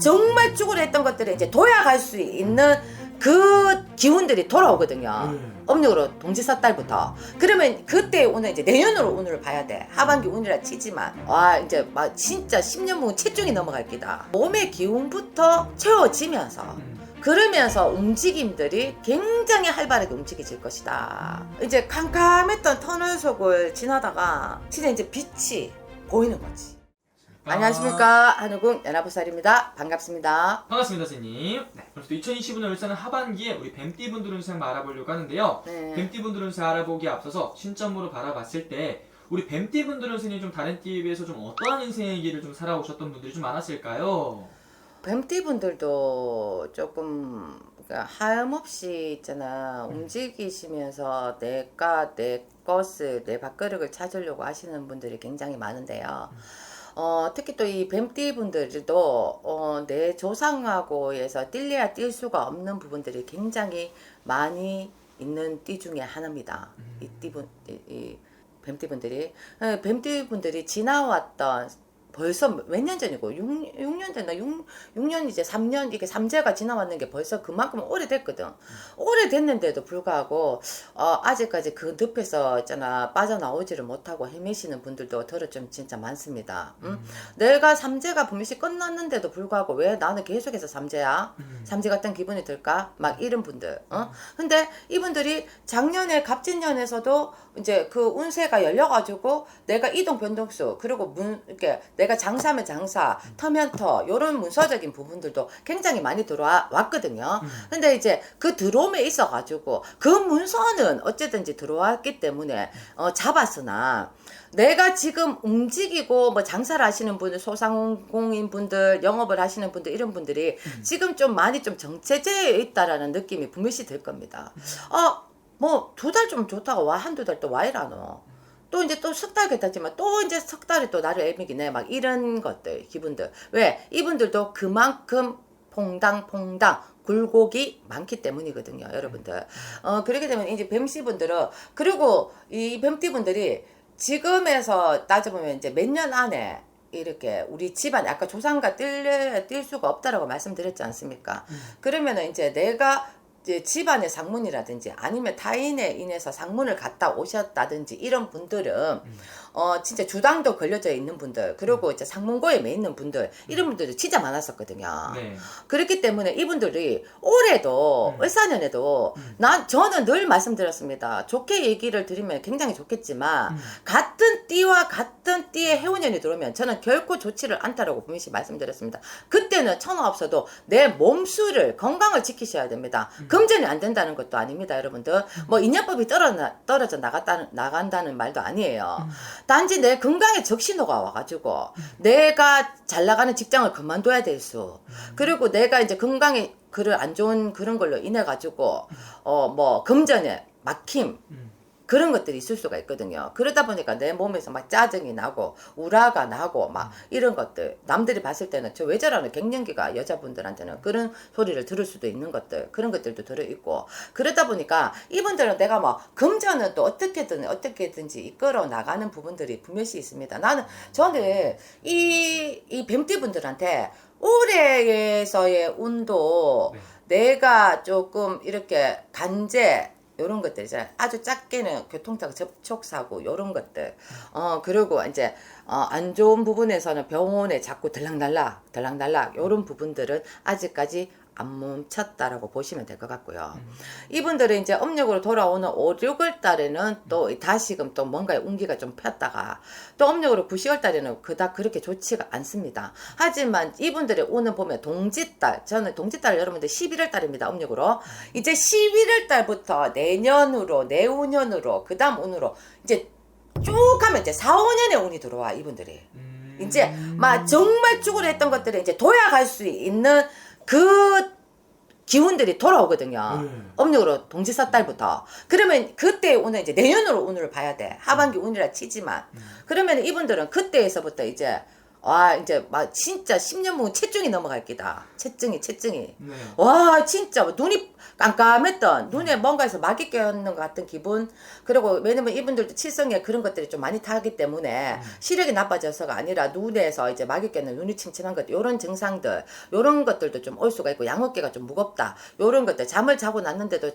정말 죽으려 했던 것들이 이제 도약할 수 있는 그 기운들이 돌아오거든요. 음. 음력으로 동지사 달부터. 그러면 그때 오늘 이제 내년으로 운을 봐야 돼. 하반기 운이라 치지만 와 이제 막 진짜 10년 후 체중이 넘어갈 기다. 몸의 기운부터 채워지면서 음. 그러면서 움직임들이 굉장히 활발하게 움직여질 것이다. 이제 캄캄했던 터널 속을 지나다가 진짜 이제 빛이 보이는 거지. 아, 안녕하십니까 한우궁 연합보살입니다. 반갑습니다. 반갑습니다, 선생님. 네, 그럼 또 2025년 울산은 하반기에 우리 뱀띠 분들 운세 한번 알아보려고 하는데요. 네. 뱀띠 분들 운세 알아보기에 앞서서 신점으로 바라봤을 때 우리 뱀띠 분들 운세는 좀 다른 띠에 비해서 좀 어떠한 인생의 길을 좀 살아오셨던 분들이 좀 많았을까요? 뱀띠 분들도 조금 그러니까 하염없이 있잖아 움직이시면서 내가 내 것을 내 밥그릇을 찾으려고 하시는 분들이 굉장히 많은데요. 어, 특히 또 이 뱀띠 분들도 어, 내 조상하고에서 뛸래야 뛸 수가 없는 부분들이 굉장히 많이 있는 띠 중에 하나입니다. 이 띠 분 이, 이 뱀띠 분들이 어, 뱀띠 분들이 지나왔던 벌써 몇 년 전이고 6, 6년 전나 6, 6년 이제 3년 이게 삼재가 지나왔는 게 벌써 그만큼 오래됐거든. 오래됐는데도 불구하고 어, 아직까지 그 늪에서 있잖아 빠져나오지를 못하고 헤매시는 분들도 들어 좀 진짜 많습니다. 음? 내가 삼재가 분명히 끝났는데도 불구하고 왜 나는 계속해서 삼재야? 음. 삼재 같은 기분이 들까? 막 이런 분들. 어? 근데 이분들이 작년에 갑진년에서도 이제 그 운세가 열려가지고 내가 이동 변동수 그리고 문 이렇게 내가 장사면 장사, 터면 터 이런 문서적인 부분들도 굉장히 많이 들어와 왔거든요. 근데 이제 그 들어옴에 있어 가지고 그 문서는 어쨌든지 들어왔기 때문에 어, 잡았으나 내가 지금 움직이고 뭐 장사를 하시는 분들 소상공인 분들 영업을 하시는 분들 이런 분들이 지금 좀 많이 좀 정체되어 있다라는 느낌이 분명히 들 겁니다. 어 뭐 두 달 좀 좋다가 와 한두 달 또 와이라노. 또 이제 또 석 달 괜찮지만 또 이제 석 달이 또 나를 애미기네. 막 이런 것들 기분들. 왜? 이분들도 그만큼 퐁당퐁당 굴곡이 많기 때문이거든요 여러분들. 어 그렇게 되면 이제 뱀씨 분들은 그리고 이 뱀띠 분들이 지금에서 따져보면 이제 몇 년 안에 이렇게 우리 집안 아까 조상과 뛸, 뛸 수가 없다라고 말씀드렸지 않습니까? 그러면은 이제 내가 집안의 상문이라든지 아니면 타인에 인해서 상문을 갔다 오셨다든지 이런 분들은 어 진짜 주당도 걸려져 있는 분들 그리고 이제 상문고에 매 있는 분들 이런 분들이 진짜 많았었거든요. 네. 그렇기 때문에 이분들이 올해도 음. 을사년에도 음. 난 저는 늘 말씀드렸습니다. 좋게 얘기를 드리면 굉장히 좋겠지만 음. 같은 띠와 같은 띠의 해운년이 들어오면 저는 결코 좋지를 않다라고 분명히 말씀드렸습니다. 그때는 천하 없어도 내 몸수를 건강을 지키셔야 됩니다. 음. 금전이 안 된다는 것도 아닙니다, 여러분들. 뭐 인연법이 떨어져 떨어져 나갔다는 나간다는 말도 아니에요. 음. 단지 내 건강에 적신호가 와가지고 내가 잘 나가는 직장을 그만둬야 될 수. 그리고 내가 이제 건강에 그런 안 좋은 그런 걸로 인해 가지고 어 뭐 금전에 막힘 음. 그런 것들이 있을 수가 있거든요. 그러다 보니까 내 몸에서 막 짜증이 나고 우라가 나고 막 이런 것들 남들이 봤을 때는 저 왜 저러는 갱년기가 여자분들한테는 그런 소리를 들을 수도 있는 것들 그런 것들도 들어 있고 그러다 보니까 이분들은 내가 뭐 금전은 또 어떻게든 어떻게든지 이끌어 나가는 부분들이 분명히 있습니다. 나는 저는 이 이 뱀띠 분들한테 올해에서의 운도 네. 내가 조금 이렇게 간제 요런 것들 있잖아요. 아주 작게는 교통사고, 접촉사고 요런 것들. 어 그리고 이제 어, 안 좋은 부분에서는 병원에 자꾸 들락날락, 들락날락 요런 부분들은 아직까지 안 멈췄다라고 보시면 될 것 같고요. 이분들은 이제 음력으로 돌아오는 5, 6월 달에는 또 다시금 또 뭔가의 운기가 좀 폈다가 또 음력으로 9, 10월 달에는 그닥 그렇게 좋지가 않습니다. 하지만 이분들의 운은 보면 동짓달, 저는 동짓달 여러분들 11월 달입니다. 음력으로. 이제 11월 달부터 내년으로, 내후년으로, 그 다음 운으로 이제 쭉 하면 이제 4, 5년의 운이 들어와, 이분들이. 음. 이제 막 정말 죽으려 했던 것들을 이제 도약할 수 있는 그 기운들이 돌아오거든요. 음. 음력으로 동지사 달부터. 그러면 그때 오늘 이제 내년으로 운을 봐야 돼. 하반기 운이라 치지만. 음. 그러면 이분들은 그때에서부터 이제 와 이제 막 진짜 10년 묵은 채증이 넘어갈 기다. 채증이 채증이. 네. 와 진짜 눈이 깜깜했던 눈에 뭔가에서 막이 껴있는 것 같은 기분 그리고 왜냐면 이분들도 칠성에 그런 것들이 좀 많이 타기 때문에 시력이 나빠져서가 아니라 눈에서 이제 막이 껴있는 눈이 침침한 것 요런 증상들 요런 것들도 좀 올 수가 있고 양어깨가 좀 무겁다 요런 것들 잠을 자고 났는데도 어,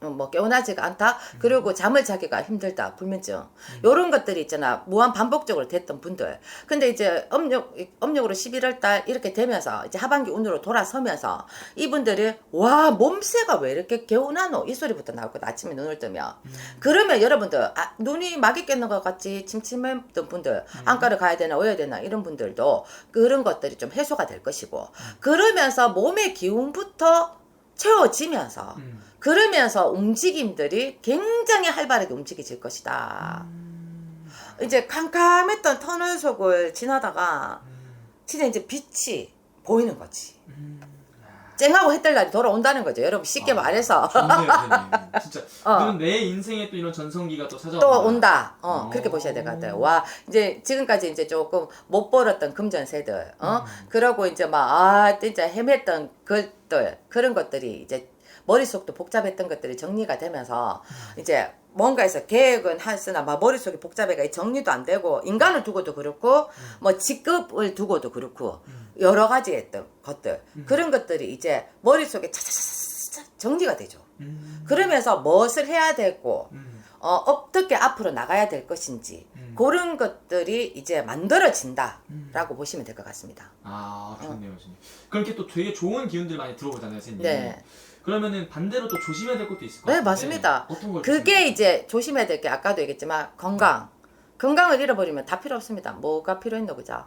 뭐 깨어나지가 않다. 그리고 잠을 자기가 힘들다. 불면증. 요런 것들이 있잖아. 무한 반복적으로 됐던 분들. 근데 이제 음력 음력으로 11월 달 이렇게 되면서 이제 하반기 운으로 돌아서면서 이분들이 와, 몸새가 왜 이렇게 개운하노? 이 소리부터 나오거든. 아침에 눈을 뜨면. 그러면 여러분들 아, 눈이 막이 깼는 것 같이 침침했던 분들 안과를 가야 되나 오야 되나 이런 분들도 그런 것들이 좀 해소가 될 것이고 그러면서 몸의 기운부터 채워지면서 음. 그러면서 움직임들이 굉장히 활발하게 움직여질 것이다. 음. 이제 캄캄했던 터널 속을 지나다가 진짜 이제 빛이 보이는 거지. 음. 쨍하고 해뜰 날이 돌아온다는 거죠. 여러분 쉽게 아, 말해서 좋네요, 선생님. 진짜. 어. 그럼 내 인생에 또 이런 전성기가 또 찾아온다. 또 온다. 어, 어. 그렇게 보셔야 될 것 같아요. 와, 이제 지금까지 이제 조금 못 벌었던 금전 세들, 어, 음. 그러고 이제 막, 아, 진짜 헤맸던 것들, 그런 것들이 이제 머릿속도 복잡했던 것들이 정리가 되면서 음. 이제 뭔가에서 계획은 했으나 막 머릿속이 복잡해가 정리도 안 되고 인간을 두고도 그렇고 뭐 직급을 두고도 그렇고 음. 여러 가지 했던 것들 그런 것들이 이제 머릿속에 차차차차 정리가 되죠. 음. 그러면서 무엇을 해야 되고 음. 어, 어떻게 앞으로 나가야 될 것인지 음. 그런 것들이 이제 만들어진다라고 음. 보시면 될 것 같습니다. 아, 좋네요, 선생님. 그렇게 또 되게 좋은 기운들 많이 들어오잖아요, 선생님. 네. 그러면은 반대로 또 조심해야 될 것도 있을 것 네, 같아요. 맞습니다. 어떤 걸 그게 조심해야 이제 조심해야 될 게 아까도 얘기했지만 건강. 건강을 잃어버리면 다 필요 없습니다. 뭐가 필요했노 그죠?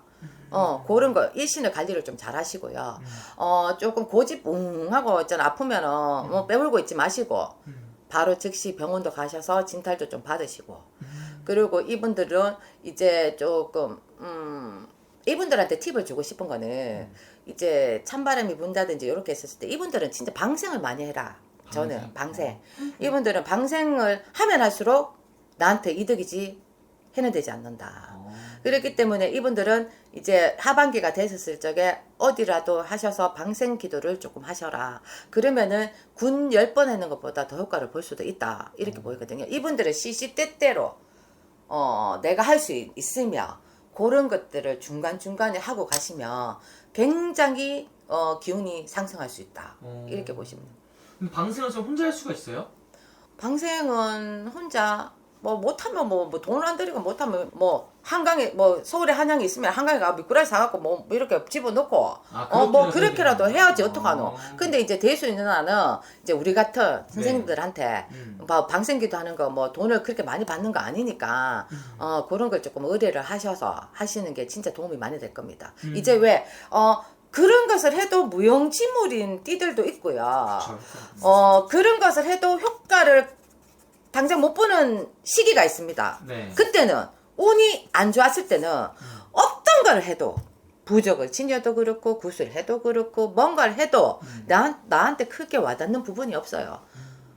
어 그런 거 일신의 관리를 좀 잘 하시고요. 음. 어 조금 고집 웅 하고 있잖아 아프면은 뭐 빼물고 있지 마시고 음. 바로 즉시 병원도 가셔서 진찰도 좀 받으시고 음. 그리고 이분들은 이제 조금 음 이분들한테 팁을 주고 싶은 거는 음. 이제 찬바람이 분다든지 이렇게 했었을 때 이분들은 진짜 방생을 많이 해라. 저는 방생. 방생. 이분들은 방생을 하면 할수록 나한테 이득이지 해는 되지 않는다. 어. 그렇기 때문에 이분들은 이제 하반기가 됐었을 적에 어디라도 하셔서 방생 기도를 조금 하셔라. 그러면은 군 10번 하는 것보다 더 효과를 볼 수도 있다. 이렇게 보이거든요. 이분들은 시시때때로 어, 내가 할 수 있으며 그런 것들을 중간중간에 하고 가시면 굉장히 어, 기운이 상승할 수 있다. 어. 이렇게 보시면 방생을 좀 혼자 할 수가 있어요? 방생은 혼자 뭐 못하면 뭐, 뭐 돈을 안 들이고 못하면 뭐 한강에 뭐 서울에 한양이 있으면 한강에 가 미꾸라지 사갖고 뭐 이렇게 집어넣고 아, 어 뭐 그렇게라도 그렇게라도 해야 해야지? 어떡하노 어. 근데 이제 될수 있는 한은 이제 우리 같은 선생님들한테 음. 뭐 방생기도 하는 거 뭐 돈을 그렇게 많이 받는 거 아니니까 음. 어 그런 걸 조금 의뢰를 하셔서 하시는 게 진짜 도움이 많이 될 겁니다 음. 이제 왜어 그런 것을 해도 무용지물인 띠들도 있고요 그렇죠. 어 그런 것을 해도 효과를 당장 못 보는 시기가 있습니다. 네. 그때는 운이 안 좋았을 때는 어떤 걸 해도 부적을 치녀도 그렇고 구슬 해도 그렇고 뭔가를 해도 음. 나, 나한테 크게 와닿는 부분이 없어요.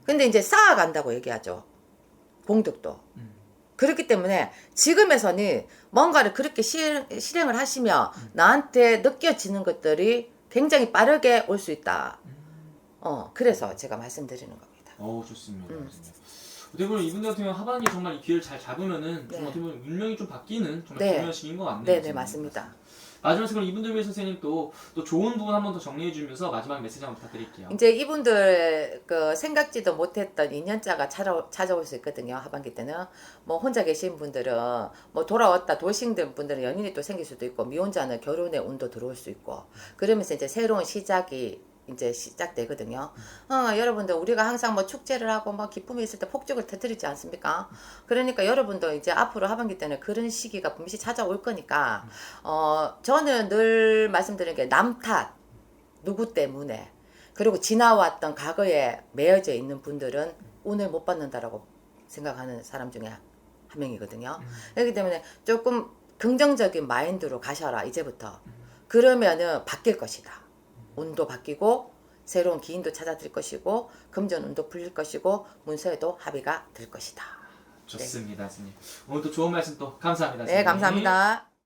근데 이제 쌓아간다고 얘기하죠. 공덕도. 음. 그렇기 때문에 지금에서는 뭔가를 그렇게 실, 실행을 하시면 나한테 느껴지는 것들이 굉장히 빠르게 올 수 있다. 어, 그래서 제가 말씀드리는 겁니다. 어우 좋습니다. 음. 어떻게 보면 이분들 같은 경우 하반기 정말 이 기회를 잘 잡으면은 네. 좀 어떻게 보면 운명이 좀 바뀌는 정말 네. 중요한 시기인 것 같네요. 네, 네. 맞습니다. 마지막으로 그럼 이분들 위해 선생님 또, 또 좋은 부분 한 번 더 정리해 주면서 마지막 메시지 한번 부탁드릴게요. 이제 이분들 그 생각지도 못했던 인연자가 찾아, 찾아올 수 있거든요. 하반기 때는 뭐 혼자 계신 분들은 뭐 돌아왔다 돌싱된 분들은 연인이 또 생길 수도 있고 미혼자는 결혼의 운도 들어올 수 있고 그러면서 이제 새로운 시작이 이제 시작되거든요. 어, 여러분들 우리가 항상 뭐 축제를 하고 뭐 기쁨이 있을 때 폭죽을 터뜨리지 않습니까? 그러니까 여러분도 이제 앞으로 하반기 때는 그런 시기가 분명히 찾아올 거니까 어 저는 늘 말씀드리는 게 남탓 누구 때문에 그리고 지나왔던 과거에 매여져 있는 분들은 운을 못 받는다라고 생각하는 사람 중에 한 명이거든요. 그렇기 때문에 조금 긍정적인 마인드로 가셔라 이제부터. 그러면은 바뀔 것이다. 운도 바뀌고 새로운 기인도 찾아들 것이고 금전 운도 풀릴 것이고 문서에도 합의가 될 것이다. 좋습니다, 선생님. 오늘 또 좋은 말씀 또 감사합니다. 네, 선생님. 감사합니다.